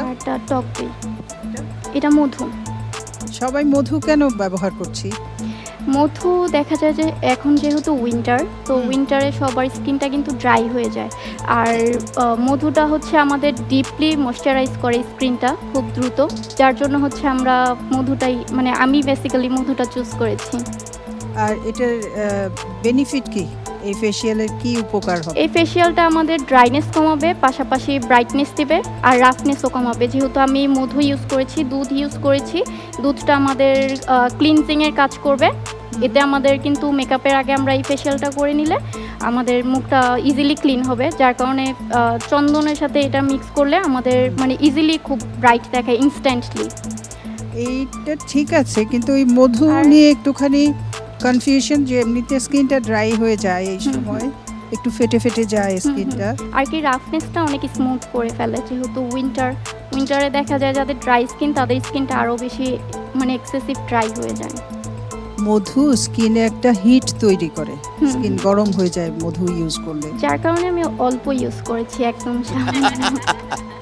আর একটা টক দই। এটা মধু। সবাই মধু কেন ব্যবহার করছি? মধু দেখা যায় যে এখন যেহেতু উইন্টার তো উইন্টারে সবার স্কিনটা কিন্তু ড্রাই হয়ে যায়। আর মধুটা হচ্ছে আমাদের ডিপলি ময়শ্চারাইজ করে স্কিনটা খুব দ্রুত। যার জন্য হচ্ছে আমরা মধুটাই মানে আমি বেসিক্যালি মধুটা চুজ করেছি। আর এটার বেনিফিট কি? এই ফেসিয়ালের কি উপকার হবে? এই ফেসিয়ালটা আমাদের ড্রাইনেস কমাবে পাশাপাশি ব্রাইটনেস দিবে আর রাফনেসও কমাবে। যেহেতু আমি মধু ইউজ করেছি দুধ ইউজ করেছি দুধটা আমাদের ক্লিনজিংয়ের কাজ করবে। এতে আমাদের কিন্তু মেকআপের আগে আমরা এই ফেসিয়ালটা করে নিলে আমাদের মুখটা ইজিলি ক্লিন হবে। যার কারণে চন্দনের সাথে এটা মিক্স করলে আমাদের মানে ইজিলি খুব ব্রাইট দেখায় ইনস্ট্যান্টলি এইটা ঠিক আছে কিন্তু ওই মধু নিয়ে একটুখানি কনফিউশন যে এমনিতে স্কিনটা ড্রাই হয়ে যায় এই সময় একটু ফেটে ফেটে যায়। স্কিনটা। আর কি রাফনেসটা অনেক স্মুথ করে ফেলে যেহেতু উইন্টার উইন্টারে দেখা যায় যাদের ড্রাই স্কিন তাদের স্কিনটা আরও বেশি মানে এক্সেসিভ ড্রাই হয়ে যায়। মধু স্কিনে একটা হিট তৈরি করে। স্কিন গরম হয়ে যায় মধু ইউজ করলে। যার কারণে আমি অল্প ইউজ করেছি একদম।